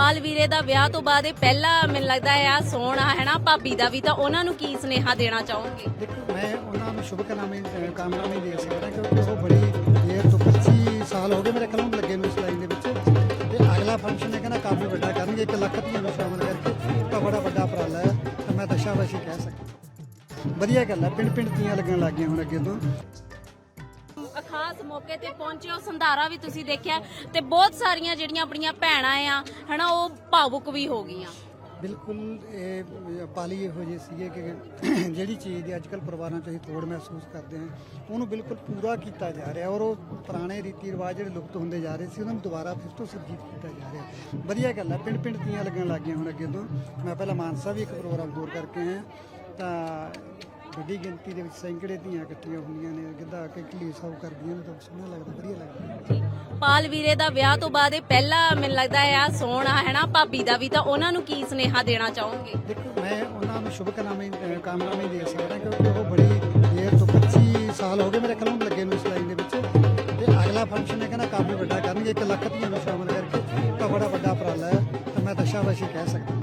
ਪਾਲ ਵੀਰੇ ਦਾ ਵਿਆਹ ਤੋਂ ਬਾਅਦ ਇਹ ਪਹਿਲਾ ਮੈਨੂੰ ਲੱਗਦਾ ਹੈ ਆ ਸੋਹਣਾ ਹੈ ਨਾ, ਭਾਬੀ ਦਾ ਵੀ, ਤਾਂ ਉਹਨਾਂ ਨੂੰ ਕੀ ਸੁਨੇਹਾ ਦੇਣਾ ਚਾਹੋਗੇ? ਦੇਖੋ, ਮੈਂ ਉਹਨਾਂ ਨੂੰ ਸ਼ੁਭ ਕਾਮਨਾਵਾਂ ਦੇ ਸਕਦਾ ਕਿਉਂਕਿ ਉਹ ਬੜੀ ਦੇਰ ਤੋਂ 25 ਸਾਲ ਹੋ ਗਏ ਮੇਰੇ ਕਲਮ ਲੱਗੇ ਨੂੰ ਇਸ ਦੇ ਵਿੱਚ। ਤੇ ਅਗਲਾ ਫੰਕਸ਼ਨ ਹੈ ਕਹਿੰਦਾ ਕਾਫੀ ਵੱਡਾ ਕਰਨਗੇ 1 ਲੱਖ ਧੀਆਂ ਨੂੰ ਸ਼ਾਮਲ ਕਰਕੇ ਤਾਂ ਬੜਾ ਵੱਡਾ ਉਪਰਾਲਾ ਹੈ, ਤਾਂ ਮੈਂ ਦਸ਼ਾਵਾਸ਼ੀ ਕਹਿ ਸਕਦਾ। ਵਧੀਆ ਗੱਲ ਹੈ ਪਿੰਡ ਪਿੰਡ ਤੀਆਂ ਲੱਗਣ ਲੱਗ ਗਈਆਂ ਹੁਣ ਅੱਗੇ ਤੋਂ। ਖਾਸ ਮੌਕੇ ਤੇ ਪਹੁੰਚੇ ਉਹ ਸੰਧਾਰਾ ਵੀ ਤੁਸੀਂ ਦੇਖਿਆ ਤੇ ਬਹੁਤ ਸਾਰੀਆਂ ਜਿਹੜੀਆਂ ਆਪਣੀਆਂ ਭੈਣਾਂ ਆ, ਹਨਾ, ਉਹ ਭਾਵੁਕ ਵੀ ਹੋ ਗਈਆਂ। ਬਿਲਕੁਲ, ਇਹ ਪਾਲੀ ਇਹੋ ਜਿਹੇ ਸੀਗੇ ਕਿ ਜਿਹੜੀ ਚੀਜ਼ ਦੀ ਅੱਜਕੱਲ ਪਰਿਵਾਰਾਂ 'ਚ ਅਸੀਂ ਤੋੜ ਮਹਿਸੂਸ ਕਰਦੇ ਹਾਂ, ਉਹਨੂੰ ਬਿਲਕੁਲ ਪੂਰਾ ਕੀਤਾ ਜਾ ਰਿਹਾ। ਔਰ ਉਹ ਪੁਰਾਣੇ ਰੀਤੀ ਰਿਵਾਜ ਜਿਹੜੇ ਲੁਪਤ ਹੁੰਦੇ ਜਾ ਰਹੇ ਸੀ, ਉਹਨਾਂ ਨੂੰ ਦੁਬਾਰਾ ਫਿਰ ਤੋਂ ਸੁਰਜੀਤ ਕੀਤਾ ਜਾ ਰਿਹਾ। ਵਧੀਆ ਗੱਲ ਹੈ ਪਿੰਡ ਪਿੰਡ ਦੀਆਂ ਲੱਗਣ ਲੱਗ ਗਈਆਂ ਹੁਣ ਅੱਗੇ ਤੋਂ। ਮੈਂ ਪਹਿਲਾਂ ਮਾਨਸਾ ਵੀ ਇੱਕ ਪ੍ਰੋਗਰਾਮ ਦੂਰ ਕਰਕੇ ਆਇਆ। ਤਾਂ ਵੱਡੀ ਗਿਣਤੀ ਦੇ ਵਿੱਚ ਸੈਂਕੜੇ ਧੀਆਂ ਇਕੱਠੀਆਂ ਹੁੰਦੀਆਂ ਨੇ ਗਿੱਧਾ ਕੇ ਕਲੀ ਸਾਊ ਕਰਦੀਆਂ ਨੇ ਤਾਂ ਸੋਹਣਾ ਲੱਗਦਾ ਵਧੀਆ ਲੱਗਦਾ। ਪਾਲ ਵੀਰੇ ਦਾ ਵਿਆਹ ਤੋਂ ਬਾਅਦ ਇਹ ਪਹਿਲਾ ਮੈਨੂੰ ਲੱਗਦਾ ਹੈ ਆ ਸੋਹਣਾ ਹੈ ਨਾ? ਭਾਬੀ ਦਾ ਵੀ ਤਾਂ ਉਹਨਾਂ ਨੂੰ ਕੀ ਸੁਨੇਹਾ ਦੇਣਾ ਚਾਹੋਗੇ? ਦੇਖੋ ਮੈਂ ਉਹਨਾਂ ਨੂੰ ਸ਼ੁਭ ਕਾਮਨਾਵਾਂ ਦੇ ਸਕਦਾ ਕਿਉਂਕਿ ਉਹ ਬੜੀ ਦੇਰ ਤੋਂ 25 ਸਾਲ ਹੋ ਗਏ ਮੇਰੇ ਕਲਮ ਲੱਗੇ ਨੂੰ ਇਸ ਲਾਈਨ ਦੇ ਵਿੱਚ। ਤੇ ਅਗਲਾ ਫੰਕਸ਼ਨ ਹੈ ਕਹਿੰਦਾ ਕਾਫੀ ਵੱਡਾ ਕਰਨਗੇ 1 ਲੱਖ ਧੀਆਂ ਨੂੰ ਸ਼ਾਮਲ ਕਰਕੇ। ਤਾਂ ਬੜਾ ਵੱਡਾ ਉਪਰਾਲਾ ਹੈ ਤਾਂ ਮੈਂ ਦਸ਼ਾਵਾਸ਼ੀ ਕਹਿ ਸਕਦਾ।